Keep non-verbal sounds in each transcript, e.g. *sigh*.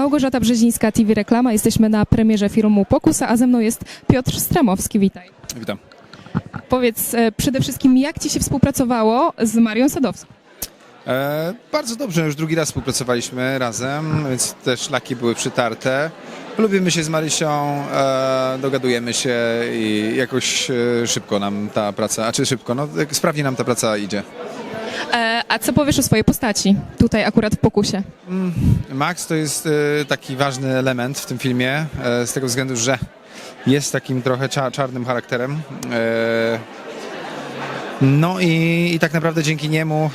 Małgorzata Brzezińska, TV Reklama. Jesteśmy na premierze filmu Pokusa, a ze mną jest Piotr Stramowski. Witaj. Witam. Powiedz e, przede wszystkim, jak Ci się współpracowało z Marią Sadowską? E, bardzo dobrze, już drugi raz współpracowaliśmy razem, więc te szlaki były przytarte. Lubimy się z Marysią, e, dogadujemy się i jakoś e, szybko nam ta praca, a czy szybko, no jak sprawnie nam ta praca idzie. E, a co powiesz o swojej postaci tutaj akurat w Pokusie? Max to jest e, taki ważny element w tym filmie, e, z tego względu, że jest takim trochę cza, czarnym charakterem. No i, i tak naprawdę dzięki niemu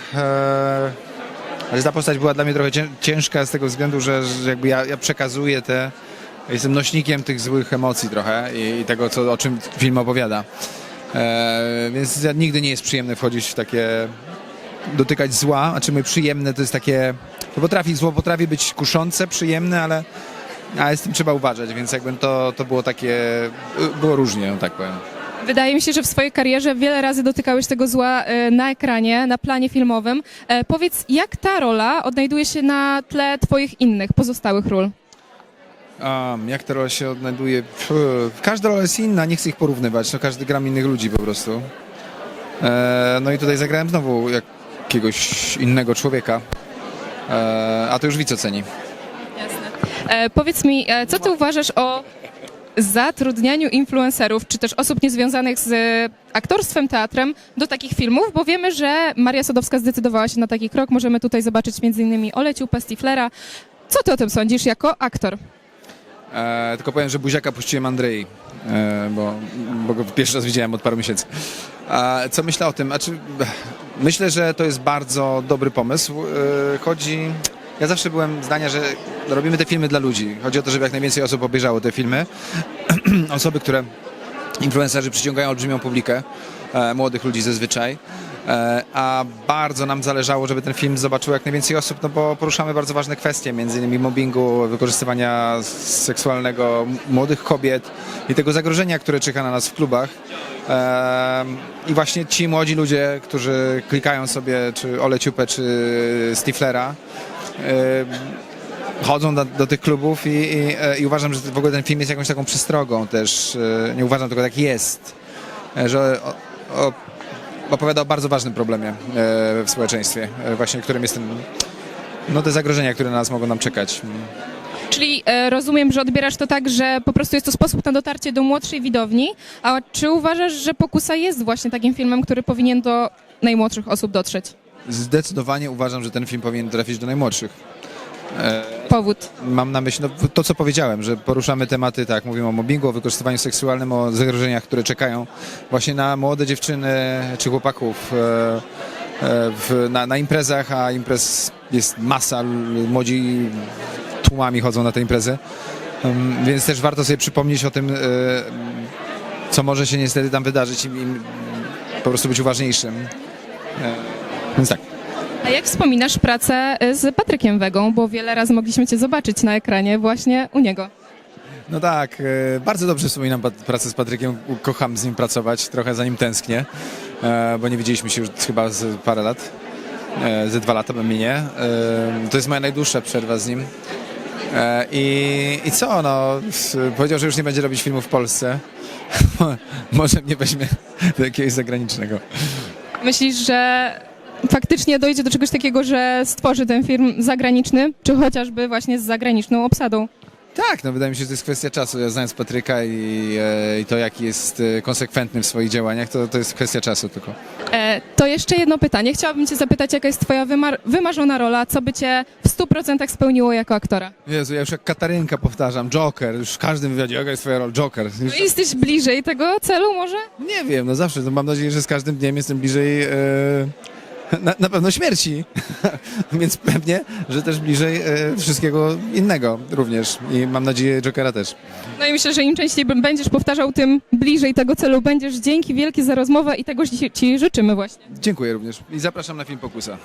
ale ta postać była dla mnie trochę cię- ciężka z tego względu, że, jakby ja, ja przekazuję te, jestem nośnikiem tych złych emocji trochę i, i tego, co, o czym film opowiada. E, więc nigdy nie jest przyjemne wchodzić w takie dotykać zła, a czy my przyjemne to jest takie, to potrafi, zło potrafi być kuszące, przyjemne, ale, ale z tym trzeba uważać, więc jakby to, to było takie, było różnie, no tak powiem. Wydaje mi się, że w swojej karierze wiele razy dotykałeś tego zła e, na ekranie, na planie filmowym. E, Powiedz, jak ta rola odnajduje się na tle Twoich innych, pozostałych ról? Um, jak ta rola się odnajduje? Pff, każda rola jest inna, nie chcę ich porównywać, no każdy gram innych ludzi po prostu. E, no i tutaj zagrałem znowu jakiegoś innego człowieka, e, a to już widz oceni. E, powiedz mi, e, co ty uważasz o zatrudnianiu influencerów, czy też osób niezwiązanych z aktorstwem, teatrem do takich filmów, bo wiemy, że Maria Sadowska zdecydowała się na taki krok. Możemy tutaj zobaczyć m.in. Oleciu Pestiflera. Co ty o tym sądzisz jako aktor? E, tylko powiem, że buziaka puściłem Andrei, e, bo, bo go pierwszy raz widziałem od paru miesięcy. A co myślę o tym? Znaczy, myślę, że to jest bardzo dobry pomysł. E, chodzi... Ja zawsze byłem zdania, że robimy te filmy dla ludzi. Chodzi o to, żeby jak najwięcej osób obejrzało te filmy. *clears throat* Osoby, które influencerzy przyciągają olbrzymią publikę, e, młodych ludzi zazwyczaj. E, a bardzo nam zależało, żeby ten film zobaczyło jak najwięcej osób, no bo poruszamy bardzo ważne kwestie, między innymi mobbingu, wykorzystywania seksualnego młodych kobiet i tego zagrożenia, które czyha na nas w klubach. E, I właśnie ci młodzi ludzie, którzy klikają sobie czy Ole Ciupę, czy Stiflera, e, chodzą do, do tych klubów i, i, i uważam, że w ogóle ten film jest jakąś taką przestrogą też. Nie uważam tylko tak jest, że o, o, opowiada o bardzo ważnym problemie e, w społeczeństwie, e, właśnie którym jest ten, no te zagrożenia, które na nas mogą nam czekać. Czyli e, rozumiem, że odbierasz to tak, że po prostu jest to sposób na dotarcie do młodszej widowni, a czy uważasz, że Pokusa jest właśnie takim filmem, który powinien do najmłodszych osób dotrzeć? Zdecydowanie uważam, że ten film powinien trafić do najmłodszych. Powód. Mam na myśli no, to, co powiedziałem, że poruszamy tematy, tak, mówimy o mobbingu, o wykorzystywaniu seksualnym, o zagrożeniach, które czekają właśnie na młode dziewczyny czy chłopaków e, e, w, na, na imprezach, a imprez jest masa, młodzi tłumami chodzą na te imprezy, Em, więc też warto sobie przypomnieć o tym, e, co może się niestety tam wydarzyć i, i po prostu być uważniejszym. E, Więc tak. A jak wspominasz pracę e, z Patrykiem Wegą, bo wiele razy mogliśmy cię zobaczyć na ekranie właśnie u niego. No tak, e, bardzo dobrze wspominam pracę z Patrykiem, kocham z nim pracować, trochę za nim tęsknię, e, bo nie widzieliśmy się już chyba z parę lat, e, ze dwa lata minie. E, To jest moja najdłuższa przerwa z nim. I, I co, no, powiedział, że już nie będzie robić filmów w Polsce. *laughs* Może mnie weźmie do jakiegoś zagranicznego. Myślisz, że faktycznie dojdzie do czegoś takiego, że stworzy ten film zagraniczny, czy chociażby właśnie z zagraniczną obsadą? Tak, no wydaje mi się, że to jest kwestia czasu. Ja znając Patryka i, e, i to, jaki jest e, konsekwentny w swoich działaniach, to, to jest kwestia czasu tylko. E, to jeszcze jedno pytanie. Chciałabym cię zapytać, jaka jest twoja wymar- wymarzona rola, co by cię w 100% spełniło jako aktora? Jezu, ja już jak Katarynka powtarzam, Joker, już w każdym wywiadzie, jaka jest twoja rola, Joker. Już, No jesteś bliżej tego celu może? nie wiem, no zawsze, no mam nadzieję, że z każdym dniem jestem bliżej e, na, na pewno śmierci, *laughs* więc pewnie, że też bliżej e, wszystkiego innego również i mam nadzieję Jokera też. No i myślę, że im częściej będziesz powtarzał, tym bliżej tego celu będziesz. Dzięki wielkie za rozmowę i tego ci, ci życzymy właśnie. Dziękuję również i zapraszam na film Pokusa.